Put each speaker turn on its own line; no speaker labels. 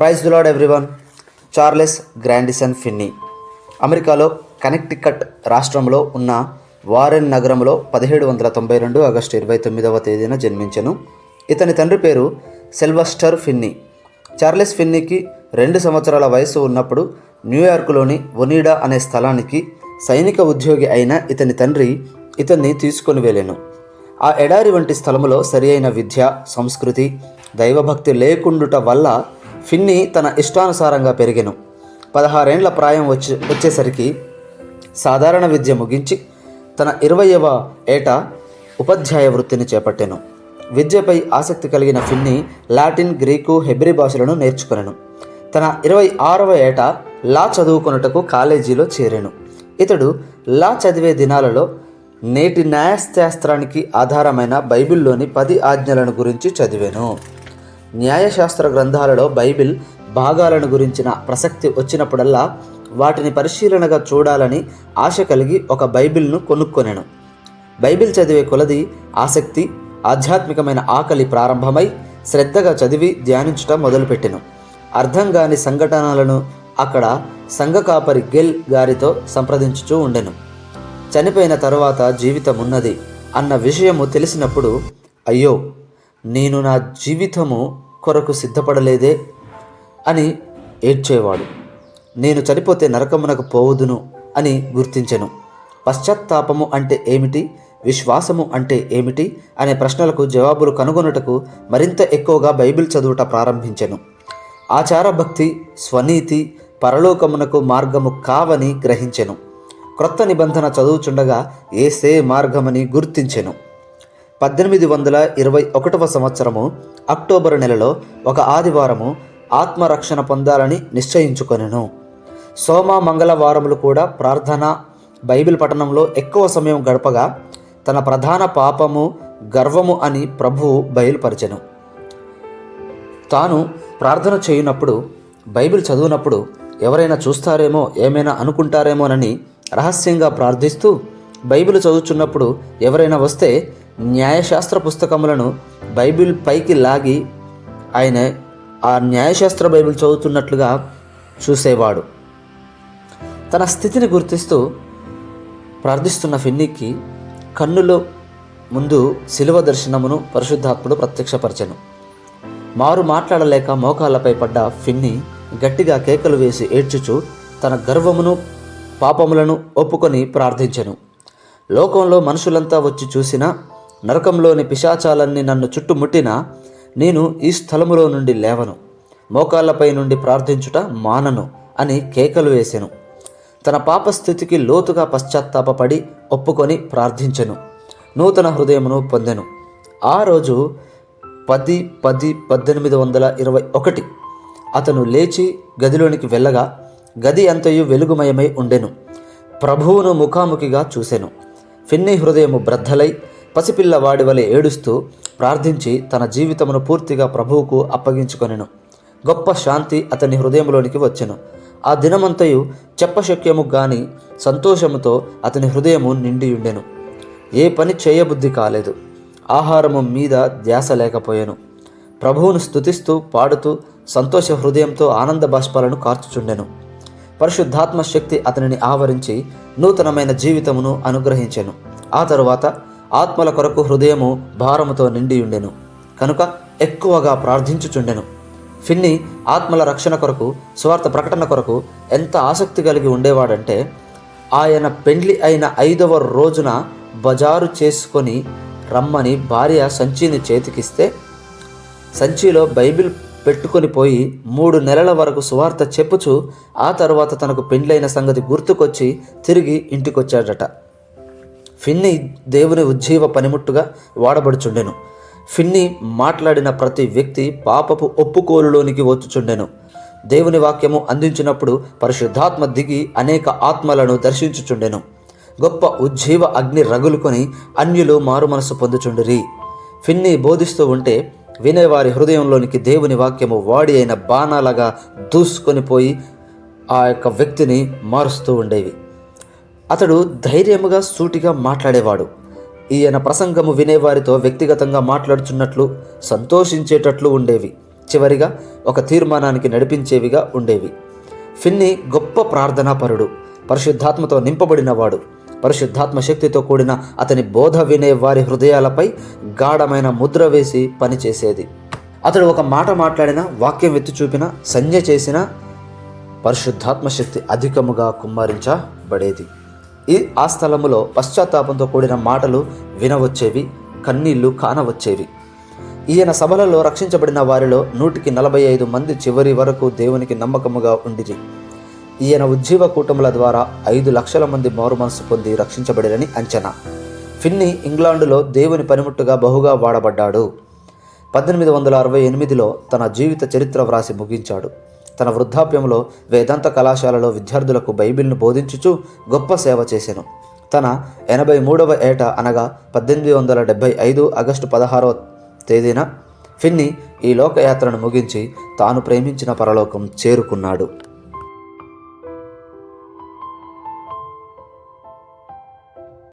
Praise the Lord everyone. Charles Grandison Finney. అమెరికాలో Connecticut రాష్ట్రంలో ఉన్న వారెన్ నగరంలో పదిహేడు వందల తొంభై రెండు ఆగస్టు ఇరవై తొమ్మిదవ తేదీన జన్మించను. ఇతని తండ్రి పేరు సెల్వస్టర్ ఫిన్నీ. చార్లెస్ ఫిన్నీకి రెండు సంవత్సరాల వయసు ఉన్నప్పుడు న్యూయార్క్లోని ఒనీడా అనే స్థలానికి సైనిక ఉద్యోగి అయిన ఇతని తండ్రి ఇతన్ని తీసుకొని వెళ్ళాను. ఆ ఎడారి వంటి స్థలములో సరి అయిన విద్య సంస్కృతి దైవభక్తి లేకుండుట వల్ల ఫిన్ని తన ఇష్టానుసారంగా పెరిగెను. పదహారేండ్ల ప్రాయం వచ్చి వచ్చేసరికి సాధారణ విద్య ముగించి తన ఇరవయవ ఏట ఉపాధ్యాయ వృత్తిని చేపట్టాను. విద్యపై ఆసక్తి కలిగిన ఫిన్ని లాటిన్ గ్రీకు హెబ్రి భాషలను నేర్చుకున్నాను తన ఇరవై ఆరవ ఏట లా చదువుకొనుటకు కాలేజీలో చేరాను. ఇతడు లా చదివే దినాలలో నేటి న్యాయశాస్త్రానికి ఆధారమైన బైబిల్లోని పది ఆజ్ఞలను గురించి చదివాను. న్యాయశాస్త్ర గ్రంథాలలో బైబిల్ భాగాలను గురించిన ప్రసక్తి వచ్చినప్పుడల్లా వాటిని పరిశీలనగా చూడాలని ఆశ కలిగి ఒక బైబిల్ను కొనుక్కొనెను. బైబిల్ చదివే కొలది ఆసక్తి ఆధ్యాత్మికమైన ఆకలి ప్రారంభమై శ్రద్ధగా చదివి ధ్యానించటం మొదలుపెట్టెను. అర్థం కాని సంఘటనలను అక్కడ సంఘకాపరి గెల్ గారితో సంప్రదించుచూ ఉండెను. చనిపోయిన తరువాత జీవితం ఉన్నది అన్న విషయము తెలిసినప్పుడు అయ్యో నేను నా జీవితము కొరకు సిద్ధపడలేదే అని ఏడ్చేవాడు. నేను చనిపోతే నరకమునకు పోవుదును అని గుర్తించెను. పశ్చాత్తాపము అంటే ఏమిటి? విశ్వాసము అంటే ఏమిటి? అనే ప్రశ్నలకు జవాబులు కనుగొనుటకు మరింత ఎక్కువగా బైబిల్ చదువుట ప్రారంభించెను. ఆచారభక్తి స్వనీతి పరలోకమునకు మార్గము కావని గ్రహించెను. క్రొత్త నిబంధన చదువుచుండగా ఏసే మార్గమని గుర్తించెను. పద్దెనిమిది వందల ఇరవై ఒకటవ సంవత్సరము అక్టోబర్ నెలలో ఒక ఆదివారము ఆత్మరక్షణ పొందాలని నిశ్చయించుకొనెను. సోమ మంగళవారములు కూడా ప్రార్థన బైబిల్ పఠనంలో ఎక్కువ సమయం గడపగా తన ప్రధాన పాపము గర్వము అని ప్రభువు బయలుపరిచెను. తాను ప్రార్థన చేయునప్పుడు బైబిల్ చదువునప్పుడు ఎవరైనా చూస్తారేమో ఏమైనా అనుకుంటారేమోనని రహస్యంగా ప్రార్థిస్తూ బైబిల్ చదువుచున్నప్పుడు ఎవరైనా వస్తే న్యాయశాస్త్ర పుస్తకములను బైబిల్ పైకి లాగి ఆయన ఆ న్యాయశాస్త్ర బైబిల్ చదువుతున్నట్లుగా చూసేవాడు. తన స్థితిని గుర్తిస్తూ ప్రార్థిస్తున్న ఫిన్నీకి కన్నులో ముందు శిలువ దర్శనమును పరిశుద్ధాత్ముడు ప్రత్యక్షపరచెను. మారు మాట్లాడలేక మోకాళ్ళపై పడ్డ ఫిన్ని గట్టిగా కేకలు వేసి ఏడ్చుచు తన గర్వమును పాపములను ఒప్పుకొని ప్రార్థించెను. లోకంలో మనుషులంతా వచ్చి చూసినా నరకంలోని పిశాచాలన్నీ నన్ను చుట్టుముట్టినా నేను ఈ స్థలములో నుండి లేవను. మోకాళ్ళపై నుండి ప్రార్థించుట మానను అని కేకలు వేసెను. తన పాపస్థితికి లోతుగా పశ్చాత్తాపపడి ఒప్పుకొని ప్రార్థించెను. నూతన హృదయమును పొందెను. ఆ రోజు పది పది పద్దెనిమిది వందల ఇరవై ఒకటి. అతను లేచి గదిలోనికి వెళ్ళగా గది అంతయు వెలుగుమయమై ఉండెను. ప్రభువును ముఖాముఖిగా చూసెను. ఫిన్ని హృదయము బ్రద్దలై పసిపిల్లవాడి వలె ఏడుస్తూ ప్రార్థించి తన జీవితమును పూర్తిగా ప్రభువుకు అప్పగించుకొనెను. గొప్ప శాంతి అతని హృదయంలోనికి వచ్చెను. ఆ దినమంతయు చెప్పశక్యము గాని సంతోషముతో అతని హృదయము నిండియుండెను. ఏ పని చేయబుద్ధి కాలేదు. ఆహారము మీద ధ్యాస లేకపోయాను. ప్రభువును స్థుతిస్తూ పాడుతూ సంతోష హృదయంతో ఆనంద బాష్పాలను కార్చుచుండెను. పరిశుద్ధాత్మ శక్తి అతనిని ఆవరించి నూతనమైన జీవితమును అనుగ్రహించెను. ఆ తరువాత ఆత్మల కొరకు హృదయము భారముతో నిండియుండెను కనుక ఎక్కువగా ప్రార్థించుచుండెను. ఫిన్ని ఆత్మల రక్షణ కొరకు స్వార్థ ప్రకటన కొరకు ఎంత ఆసక్తి కలిగి ఉండేవాడంటే ఆయన పెండ్లి అయిన ఐదవ రోజున బజారు చేసుకొని రమ్మని భార్య సంచిని చేతికిస్తే సంచిలో బైబిల్ పెట్టుకొని పోయి మూడు నెలల వరకు సువార్త చెప్పుచు ఆ తర్వాత తనకు పెండ్లైన సంగతి గుర్తుకొచ్చి తిరిగి ఇంటికొచ్చాడట. ఫిన్ని దేవుని ఉజ్జీవ పనిముట్టుగా వాడబడుచుండెను. ఫిన్ని మాట్లాడిన ప్రతి వ్యక్తి పాపపు ఒప్పుకోలులోనికి వచ్చుచుండెను. దేవుని వాక్యము అందించినప్పుడు పరిశుద్ధాత్మ దిగి అనేక ఆత్మలను దర్శించుచుండెను. గొప్ప ఉజ్జీవ అగ్ని రగులుకొని అన్యులు మారు మనసు పొందుచుండిరి. ఫిన్ని బోధిస్తూ ఉంటే వినేవారి హృదయంలోనికి దేవుని వాక్యము వాడి అయిన బాణాలగా దూసుకొని పోయి ఆ యొక్క వ్యక్తిని మారుస్తూ ఉండేవి. అతడు ధైర్యముగా సూటిగా మాట్లాడేవాడు. ఈయన ప్రసంగము వినేవారితో వ్యక్తిగతంగా మాట్లాడుచున్నట్లు సంతోషించేటట్లు ఉండేవి. చివరిగా ఒక తీర్మానానికి నడిపించేవిగా ఉండేవి. ఫిన్ని గొప్ప ప్రార్థనాపరుడు పరిశుద్ధాత్మతో నింపబడినవాడు. పరిశుద్ధాత్మ శక్తితో కూడిన అతని బోధ వినే వారి హృదయాలపై గాఢమైన ముద్ర వేసి పనిచేసేది. అతడు ఒక మాట మాట్లాడినా వాక్యం ఎత్తి చూపిన సంజ్ఞ చేసిన పరిశుద్ధాత్మ శక్తి అధికముగా కుమ్మరించబడేది. ఈ ఆ స్థలములో పశ్చాత్తాపంతో కూడిన మాటలు వినవచ్చేవి కన్నీళ్ళు కానవచ్చేవి. ఈయన సభలలో రక్షించబడిన వారిలో నూటికి నలభై ఐదు మంది చివరి వరకు దేవునికి నమ్మకముగా ఉండిరి. ఈయన ఉజ్జీవ కూటముల ద్వారా ఐదు లక్షల మంది మారు మనసు పొంది రక్షించబడిరని అంచనా. ఫిన్ని ఇంగ్లాండులో దేవుని పనిముట్టుగా బహుగా వాడబడ్డాడు. పద్దెనిమిది వందల అరవై ఎనిమిదిలో తన జీవిత చరిత్ర వ్రాసి ముగించాడు. తన వృద్ధాప్యంలో వేదాంత కళాశాలలో విద్యార్థులకు బైబిల్ను బోధించుచు గొప్ప సేవ చేశాను తన ఎనభై మూడవ ఏట అనగా పద్దెనిమిది వందల డెబ్భై ఐదు ఆగస్టు పదహారవ తేదీన ఫిన్ని ఈ లోకయాత్రను ముగించి తాను ప్రేమించిన పరలోకం చేరుకున్నాడు.